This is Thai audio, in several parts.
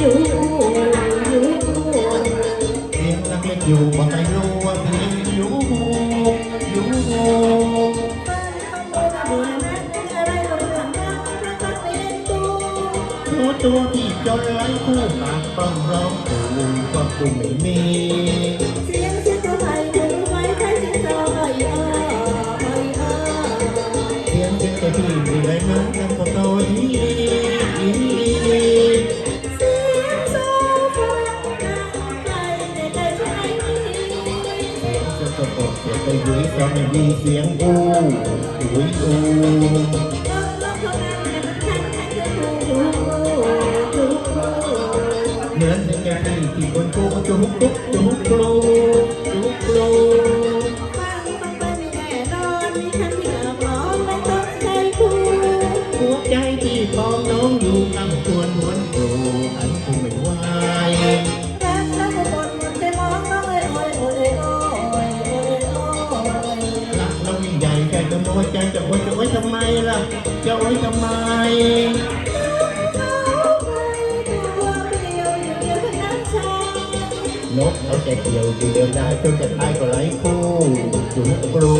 อยู่อยู่เองรักเล็กอยู่ว่ไม่รู้ว่าพี่อยู่อยู่รู้ตัวที่จนไร้คู่ปากต้องร้องกูก็กูไม่มีเสียงเสียงเท่ารู้ไหมใครเสียงเท่าไหร่เออเออเสียงเสียงแต่พี่มีไรมั้ง จะสะกดเสียไปยุ้ยก็ไม่มีเสียงอู้อุ้ยอู้เหมือนในแก่พี่ที่คนกูจุกจุกจุกกลูจุกกลู ใจจะน้อยใจจะโอยจะโอยทำไมล่ะ จะโอยทำไม นกเขาจะเกี่ยวอยู่เดียวได้จนจะตายก็ไร้คู่จุกกรู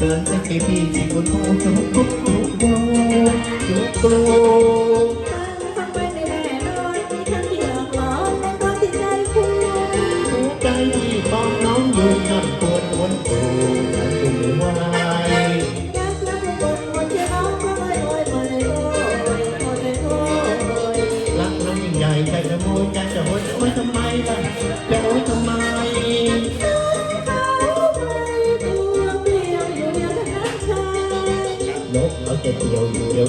เดินไปที่พี่ที่คนกูจุกจุ นกเขาจะเกี่ยวอยู่เดี